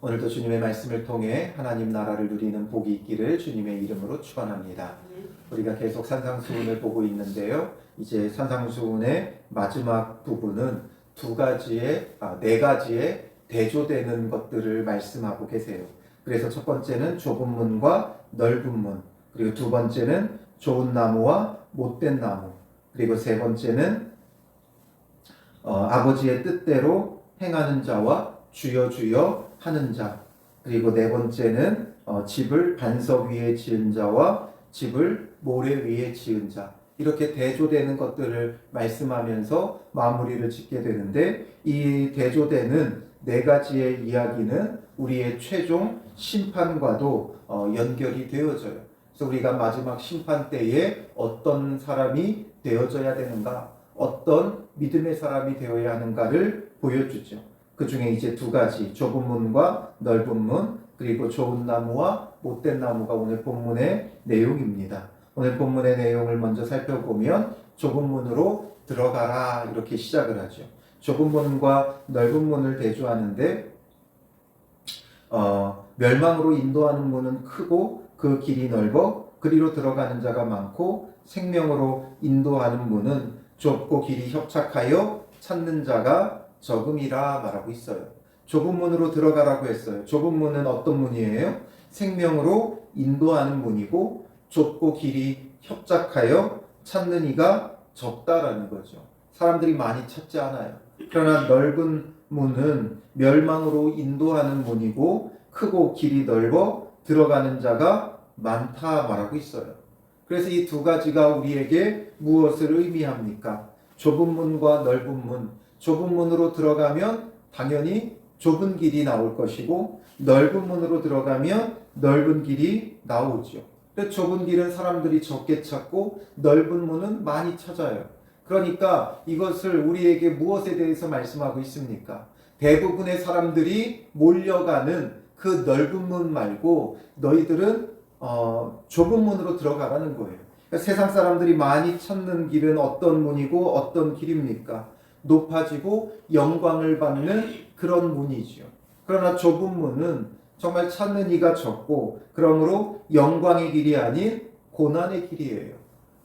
오늘도 주님의 말씀을 통해 하나님 나라를 누리는 복이 있기를 주님의 이름으로 축원합니다. 우리가 계속 산상수훈을 보고 있는데요. 이제 산상수훈의 마지막 부분은 두 가지의 아, 네 가지의 대조되는 것들을 말씀하고 계세요. 그래서 첫 번째는 좁은 문과 넓은 문, 그리고 두 번째는 좋은 나무와 못된 나무, 그리고 세 번째는 어, 아버지의 뜻대로 행하는 자와 주여 주여 하는 자, 그리고 네 번째는 어, 집을 반석 위에 지은 자와 집을 모래 위에 지은 자. 이렇게 대조되는 것들을 말씀하면서 마무리를 짓게 되는데 이 대조되는 네 가지의 이야기는 우리의 최종 심판과도 어, 연결이 되어져요. 그래서 우리가 마지막 심판 때에 어떤 사람이 되어져야 되는가, 어떤 믿음의 사람이 되어야 하는가를 보여주죠. 그 중에 이제 두 가지, 좁은 문과 넓은 문, 그리고 좋은 나무와 못된 나무가 오늘 본문의 내용입니다. 오늘 본문의 내용을 먼저 살펴보면 좁은 문으로 들어가라 이렇게 시작을 하죠. 좁은 문과 넓은 문을 대조하는데 어, 멸망으로 인도하는 문은 크고 그 길이 넓어 그리로 들어가는 자가 많고 생명으로 인도하는 문은 좁고 길이 협착하여 찾는 자가 적음이라 말하고 있어요. 좁은 문으로 들어가라고 했어요. 좁은 문은 어떤 문이에요? 생명으로 인도하는 문이고 좁고 길이 협착하여 찾는 이가 적다라는 거죠. 사람들이 많이 찾지 않아요. 그러나 넓은 문은 멸망으로 인도하는 문이고 크고 길이 넓어 들어가는 자가 많다 말하고 있어요. 그래서 이 두 가지가 우리에게 무엇을 의미합니까? 좁은 문과 넓은 문. 좁은 문으로 들어가면 당연히 좁은 길이 나올 것이고 넓은 문으로 들어가면 넓은 길이 나오죠. 좁은 길은 사람들이 적게 찾고 넓은 문은 많이 찾아요. 그러니까 이것을 우리에게 무엇에 대해서 말씀하고 있습니까? 대부분의 사람들이 몰려가는 그 넓은 문 말고 너희들은 어, 좁은 문으로 들어가라는 거예요. 그러니까 세상 사람들이 많이 찾는 길은 어떤 문이고 어떤 길입니까? 높아지고 영광을 받는 그런 문이지요. 그러나 좁은 문은 정말 찾는 이가 적고 그러므로 영광의 길이 아닌 고난의 길이에요.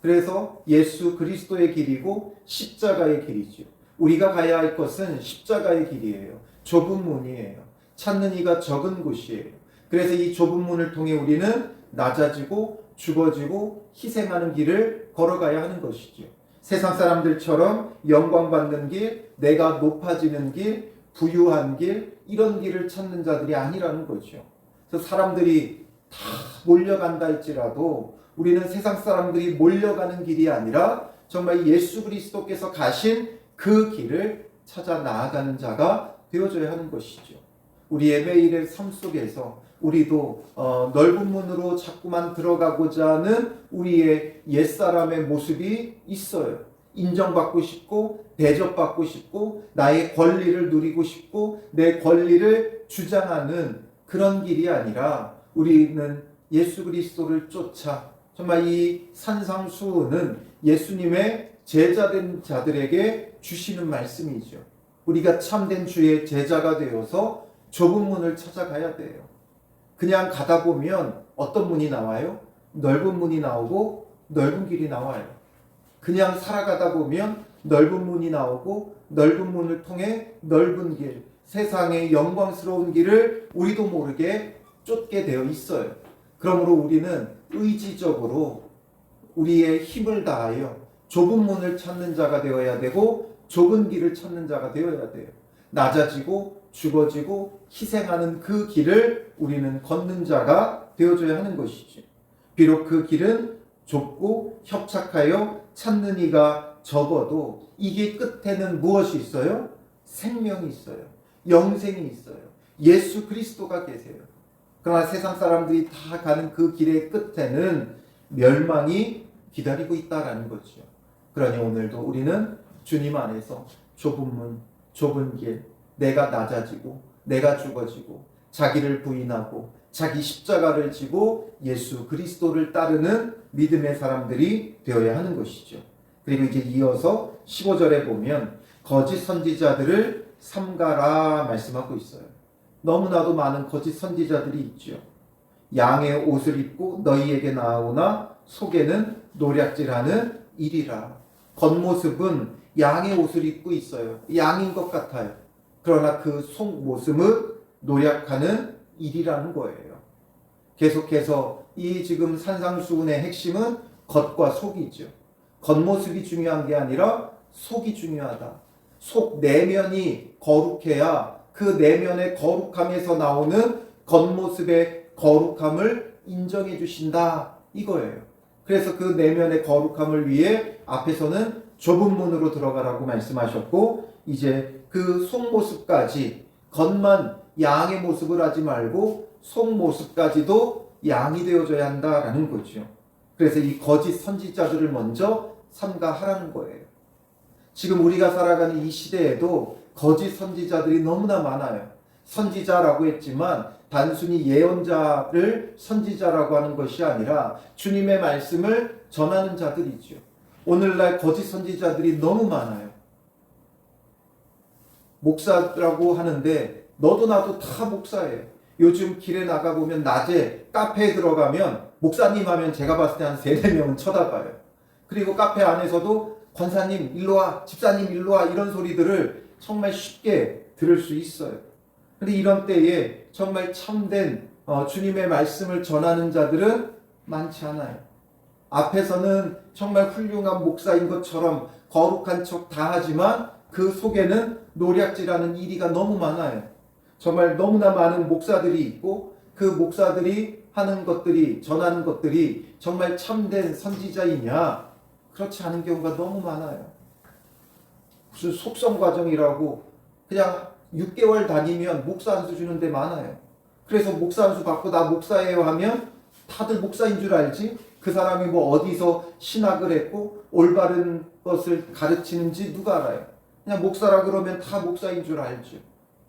그래서 예수 그리스도의 길이고 십자가의 길이지요. 우리가 가야 할 것은 십자가의 길이에요. 좁은 문이에요. 찾는 이가 적은 곳이에요. 그래서 이 좁은 문을 통해 우리는 낮아지고 죽어지고 희생하는 길을 걸어가야 하는 것이죠. 세상 사람들처럼 영광받는 길, 내가 높아지는 길, 부유한 길, 이런 길을 찾는 자들이 아니라는 거죠. 그래서 사람들이 다 몰려간다 할지라도 우리는 세상 사람들이 몰려가는 길이 아니라 정말 예수 그리스도께서 가신 그 길을 찾아 나아가는 자가 되어줘야 하는 것이죠. 우리의 매일의 삶 속에서 우리도 어, 넓은 문으로 자꾸만 들어가고자 하는 우리의 옛사람의 모습이 있어요. 인정받고 싶고 대접받고 싶고 나의 권리를 누리고 싶고 내 권리를 주장하는 그런 길이 아니라 우리는 예수 그리스도를 쫓아 정말 이 산상수훈은 예수님의 제자된 자들에게 주시는 말씀이죠. 우리가 참된 주의 제자가 되어서 좁은 문을 찾아가야 돼요. 그냥 가다 보면 어떤 문이 나와요? 넓은 문이 나오고 넓은 길이 나와요. 그냥 살아가다 보면 넓은 문이 나오고 넓은 문을 통해 넓은 길, 세상의 영광스러운 길을 우리도 모르게 쫓게 되어 있어요. 그러므로 우리는 의지적으로 우리의 힘을 다하여 좁은 문을 찾는 자가 되어야 되고 좁은 길을 찾는 자가 되어야 돼요. 낮아지고 죽어지고 희생하는 그 길을 우리는 걷는 자가 되어줘야 하는 것이지. 비록 그 길은 좁고 협착하여 찾는 이가 적어도 이게 끝에는 무엇이 있어요? 생명이 있어요. 영생이 있어요. 예수 그리스도가 계세요. 그러나 세상 사람들이 다 가는 그 길의 끝에는 멸망이 기다리고 있다라는 거죠. 그러니 오늘도 우리는 주님 안에서 좁은 문, 좁은 길, 내가 낮아지고, 내가 죽어지고, 자기를 부인하고, 자기 십자가를 지고 예수 그리스도를 따르는 믿음의 사람들이 되어야 하는 것이죠. 그리고 이제 이어서 15절에 보면 거짓 선지자들을 삼가라 말씀하고 있어요. 너무나도 많은 거짓 선지자들이 있죠. 양의 옷을 입고 너희에게 나오나 속에는 노략질하는 일이라. 겉모습은 양의 옷을 입고 있어요. 양인 것 같아요. 그러나 그 속모습은 노략하는 일이라는 거예요. 계속해서 이 지금 산상수훈의 핵심은 겉과 속이죠. 겉모습이 중요한 게 아니라 속이 중요하다. 속 내면이 거룩해야 그 내면의 거룩함에서 나오는 겉모습의 거룩함을 인정해 주신다. 이거예요. 그래서 그 내면의 거룩함을 위해 앞에서는 좁은 문으로 들어가라고 말씀하셨고, 이제 그 속모습까지 겉만 양의 모습을 하지 말고 속모습까지도 양이 되어져야 한다라는 거죠. 그래서 이 거짓 선지자들을 먼저 삼가하라는 거예요. 지금 우리가 살아가는 이 시대에도 거짓 선지자들이 너무나 많아요. 선지자라고 했지만 단순히 예언자를 선지자라고 하는 것이 아니라 주님의 말씀을 전하는 자들이죠. 오늘날 거짓 선지자들이 너무 많아요. 목사라고 하는데 너도 나도 다 목사예요. 요즘 길에 나가 보면 낮에 카페에 들어가면 목사님 하면 제가 봤을 때 한 세네 명은 쳐다봐요. 그리고 카페 안에서도 권사님 일로 와, 집사님 일로 와 이런 소리들을 정말 쉽게 들을 수 있어요. 근데 이런 때에 정말 참된 어, 주님의 말씀을 전하는 자들은 많지 않아요. 앞에서는 정말 훌륭한 목사인 것처럼 거룩한 척 다 하지만 그 속에는 노략질하는 일이가 너무 많아요. 정말 너무나 많은 목사들이 있고 그 목사들이 하는 것들이 전하는 것들이 정말 참된 선지자이냐 그렇지 않은 경우가 너무 많아요. 무슨 속성 과정이라고 그냥 6개월 다니면 목사 안수 주는데 많아요. 그래서 목사 안수 받고 나 목사예요 하면 다들 목사인 줄 알지 그 사람이 뭐 어디서 신학을 했고 올바른 것을 가르치는지 누가 알아요? 그냥 목사라 그러면 다 목사인 줄 알죠.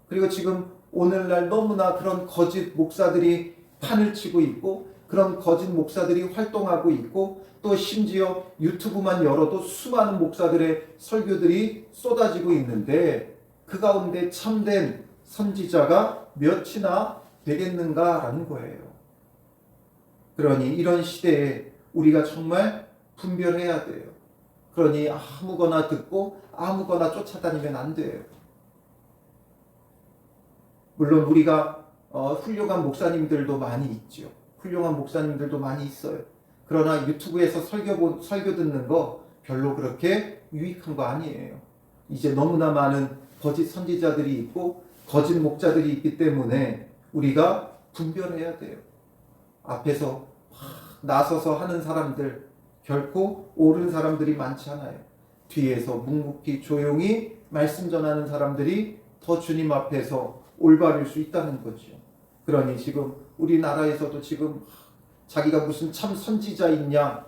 그리고 지금 오늘날 너무나 그런 거짓 목사들이 판을 치고 있고 그런 거짓 목사들이 활동하고 있고 또 심지어 유튜브만 열어도 수많은 목사들의 설교들이 쏟아지고 있는데 그 가운데 참된 선지자가 몇이나 되겠는가라는 거예요. 그러니 이런 시대에 우리가 정말 분별해야 돼요. 그러니 아무거나 듣고 아무거나 쫓아다니면 안 돼요. 물론 우리가 어, 훌륭한 목사님들도 많이 있죠. 훌륭한 목사님들도 많이 있어요. 그러나 유튜브에서 설교 설교 듣는 거 별로 그렇게 유익한 거 아니에요. 이제 너무나 많은 거짓 선지자들이 있고 거짓 목자들이 있기 때문에 우리가 분별해야 돼요. 앞에서 나서서 하는 사람들 결코 옳은 사람들이 많지 않아요. 뒤에서 묵묵히 조용히 말씀 전하는 사람들이 더 주님 앞에서 올바를 수 있다는 거죠. 그러니 지금 우리나라에서도 지금 자기가 무슨 참 선지자 있냐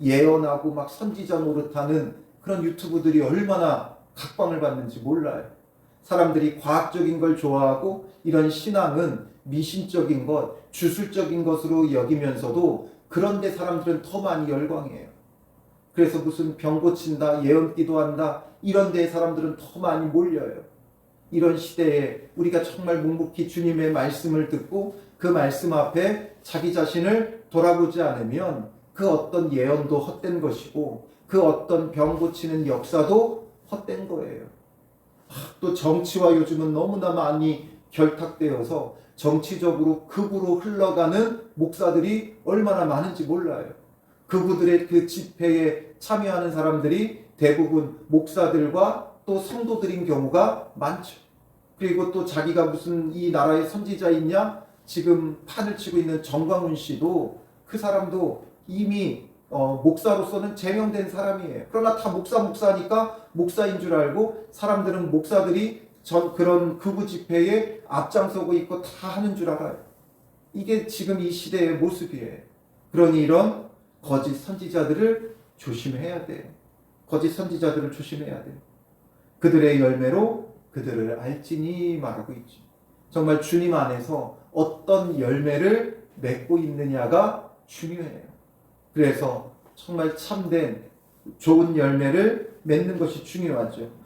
예언하고 막 선지자 노릇하는 그런 유튜브들이 얼마나 각광을 받는지 몰라요. 사람들이 과학적인 걸 좋아하고 이런 신앙은 미신적인 것, 주술적인 것으로 여기면서도 그런데 사람들은 더 많이 열광해요. 그래서 무슨 병 고친다, 예언 기도한다, 이런 데에 사람들은 더 많이 몰려요. 이런 시대에 우리가 정말 묵묵히 주님의 말씀을 듣고 그 말씀 앞에 자기 자신을 돌아보지 않으면 그 어떤 예언도 헛된 것이고 그 어떤 병 고치는 역사도 헛된 거예요. 또 정치와 요즘은 너무나 많이 결탁되어서 정치적으로 극으로 흘러가는 목사들이 얼마나 많은지 몰라요. 그분들의 그 집회에 참여하는 사람들이 대부분 목사들과 또 성도들인 경우가 많죠. 그리고 또 자기가 무슨 이 나라의 선지자 있냐? 지금 판을 치고 있는 정광훈 씨도 그 사람도 이미 어, 목사로서는 제명된 사람이에요. 그러나 다 목사 목사니까 목사인 줄 알고 사람들은 목사들이 전 그런 극우 집회에 앞장서고 있고 다 하는 줄 알아요. 이게 지금 이 시대의 모습이에요. 그러니 이런 거짓 선지자들을 조심해야 돼요. 거짓 선지자들을 조심해야 돼요. 그들의 열매로 그들을 알지니 말하고 있죠. 정말 주님 안에서 어떤 열매를 맺고 있느냐가 중요해요. 그래서 정말 참된 좋은 열매를 맺는 것이 중요하죠.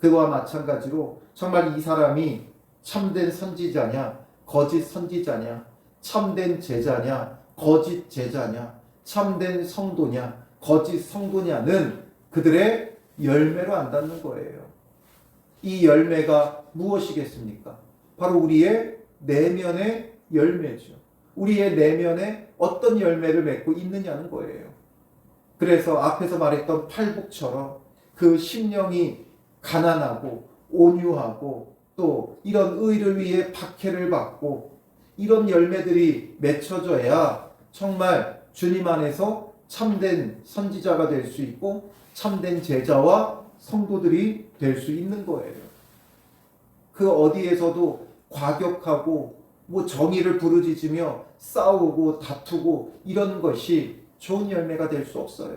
그와 마찬가지로 정말 이 사람이 참된 선지자냐, 거짓 선지자냐, 참된 제자냐, 거짓 제자냐, 참된 성도냐, 거짓 성도냐는 그들의 열매로 안다는 거예요. 이 열매가 무엇이겠습니까? 바로 우리의 내면의 열매죠. 우리의 내면에 어떤 열매를 맺고 있느냐는 거예요. 그래서 앞에서 말했던 팔복처럼 그 심령이 가난하고 온유하고 또 이런 의를 위해 박해를 받고 이런 열매들이 맺혀져야 정말 주님 안에서 참된 선지자가 될 수 있고 참된 제자와 성도들이 될 수 있는 거예요. 그 어디에서도 과격하고 뭐 정의를 부르짖으며 싸우고 다투고 이런 것이 좋은 열매가 될 수 없어요.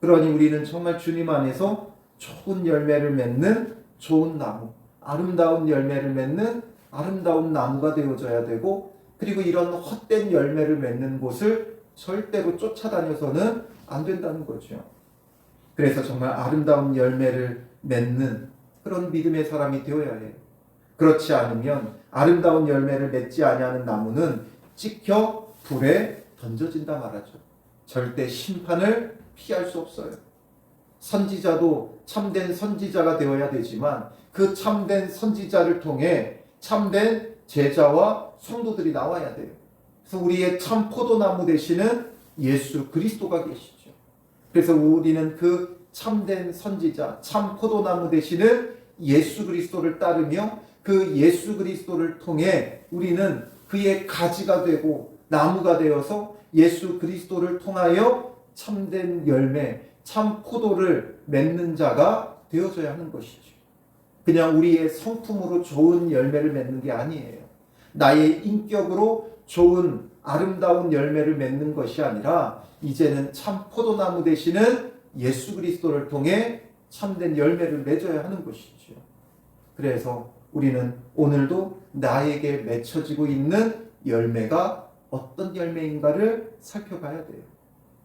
그러니 우리는 정말 주님 안에서 좋은 열매를 맺는 좋은 나무, 아름다운 열매를 맺는 아름다운 나무가 되어져야 되고 그리고 이런 헛된 열매를 맺는 곳을 절대로 쫓아다녀서는 안 된다는 거죠. 그래서 정말 아름다운 열매를 맺는 그런 믿음의 사람이 되어야 해요. 그렇지 않으면 아름다운 열매를 맺지 아니하는 나무는 찍혀 불에 던져진다 말하죠. 절대 심판을 피할 수 없어요. 선지자도 참된 선지자가 되어야 되지만 그 참된 선지자를 통해 참된 제자와 성도들이 나와야 돼요. 그래서 우리의 참 포도나무 되시는 예수 그리스도가 계시죠. 그래서 우리는 그 참된 선지자, 참 포도나무 되시는 예수 그리스도를 따르며 그 예수 그리스도를 통해 우리는 그의 가지가 되고 나무가 되어서 예수 그리스도를 통하여 참된 열매, 참 포도를 맺는 자가 되어져야 하는 것이죠. 그냥 우리의 성품으로 좋은 열매를 맺는 게 아니에요. 나의 인격으로 좋은 아름다운 열매를 맺는 것이 아니라 이제는 참 포도나무 되시는 예수 그리스도를 통해 참된 열매를 맺어야 하는 것이죠. 그래서 우리는 오늘도 나에게 맺혀지고 있는 열매가 어떤 열매인가를 살펴봐야 돼요.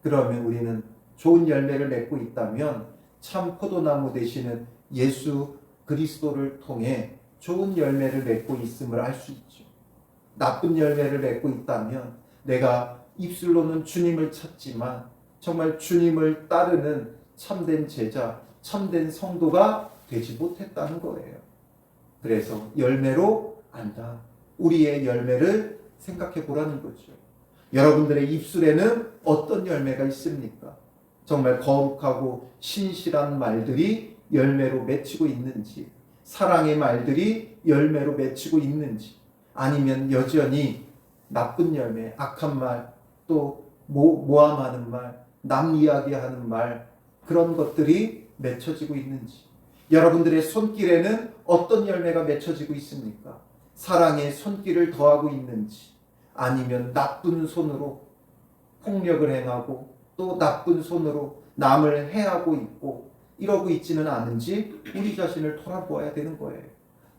그러면 우리는 좋은 열매를 맺고 있다면 참 포도나무 되시는 예수 그리스도를 통해 좋은 열매를 맺고 있음을 알 수 있죠. 나쁜 열매를 맺고 있다면 내가 입술로는 주님을 찾지만 정말 주님을 따르는 참된 제자, 참된 성도가 되지 못했다는 거예요. 그래서 열매로 안다. 우리의 열매를 생각해 보라는 거죠. 여러분들의 입술에는 어떤 열매가 있습니까? 정말 거룩하고 신실한 말들이 열매로 맺히고 있는지, 사랑의 말들이 열매로 맺히고 있는지, 아니면 여전히 나쁜 열매, 악한 말, 또 모, 모함하는 말, 남 이야기하는 말, 그런 것들이 맺혀지고 있는지, 여러분들의 손길에는 어떤 열매가 맺혀지고 있습니까? 사랑의 손길을 더하고 있는지, 아니면 나쁜 손으로 폭력을 행하고 또 나쁜 손으로 남을 해하고 있고 이러고 있지는 않은지 우리 자신을 돌아보아야 되는 거예요.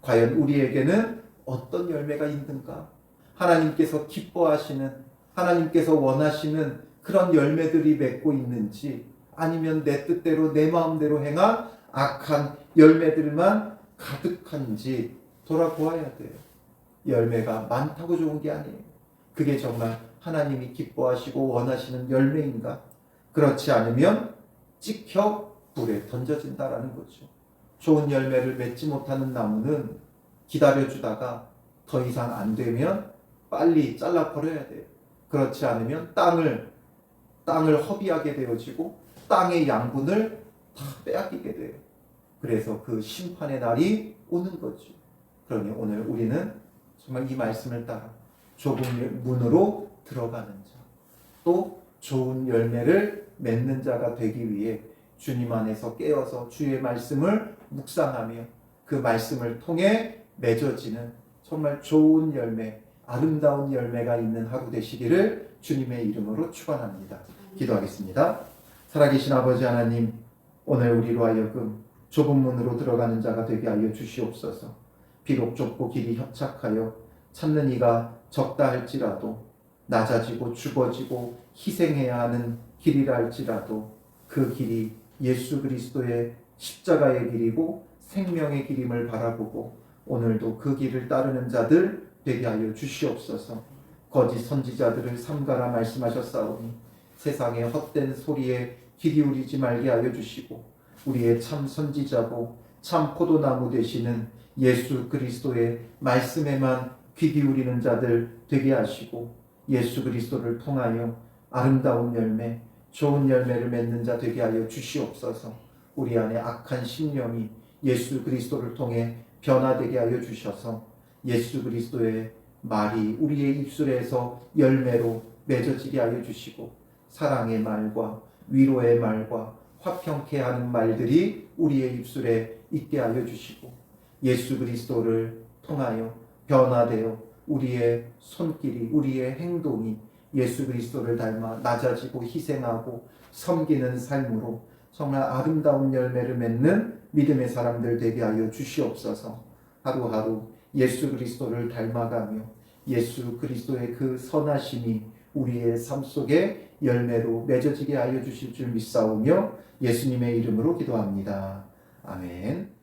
과연 우리에게는 어떤 열매가 있는가? 하나님께서 기뻐하시는, 하나님께서 원하시는 그런 열매들이 맺고 있는지 아니면 내 뜻대로 내 마음대로 행한 악한 열매들만 가득한지 돌아보아야 돼요. 열매가 많다고 좋은 게 아니에요. 그게 정말 하나님이 기뻐하시고 원하시는 열매인가? 그렇지 않으면 찍혀 불에 던져진다라는 거죠. 좋은 열매를 맺지 못하는 나무는 기다려주다가 더 이상 안 되면 빨리 잘라 버려야 돼요. 그렇지 않으면 땅을 땅을 허비하게 되어지고 땅의 양분을 다 빼앗기게 돼요. 그래서 그 심판의 날이 오는 거죠. 그러니 오늘 우리는 정말 이 말씀을 따라 좁은 문으로 들어가는 자, 또 좋은 열매를 맺는 자가 되기 위해 주님 안에서 깨어서 주의 말씀을 묵상하며 그 말씀을 통해 맺어지는 정말 좋은 열매, 아름다운 열매가 있는 하루 되시기를 주님의 이름으로 축원합니다. 기도하겠습니다. 살아계신 아버지 하나님, 오늘 우리로 하여금 좁은 문으로 들어가는 자가 되게 하여 주시옵소서. 비록 좁고 길이 협착하여 찾는 이가 적다 할지라도 낮아지고 죽어지고 희생해야 하는 길이라 할지라도 그 길이 예수 그리스도의 십자가의 길이고 생명의 길임을 바라보고 오늘도 그 길을 따르는 자들 되게 하여 주시옵소서. 거짓 선지자들을 삼가라 말씀하셨사오니 세상의 헛된 소리에 귀 기울이지 말게 하여 주시고 우리의 참 선지자고 참 포도나무 되시는 예수 그리스도의 말씀에만 귀 기울이는 자들 되게 하시고 예수 그리스도를 통하여 아름다운 열매, 좋은 열매를 맺는 자 되게 하여 주시옵소서. 우리 안에 악한 심령이 예수 그리스도를 통해 변화되게 하여 주셔서 예수 그리스도의 말이 우리의 입술에서 열매로 맺어지게 하여 주시고 사랑의 말과 위로의 말과 화평케 하는 말들이 우리의 입술에 있게 하여 주시고 예수 그리스도를 통하여 변화되어 우리의 손길이 우리의 행동이 예수 그리스도를 닮아 낮아지고 희생하고 섬기는 삶으로 정말 아름다운 열매를 맺는 믿음의 사람들 되게 하여 주시옵소서. 하루하루 예수 그리스도를 닮아가며 예수 그리스도의 그 선하심이 우리의 삶 속에 열매로 맺어지게 하여 주실 줄 믿사오며 예수님의 이름으로 기도합니다. 아멘.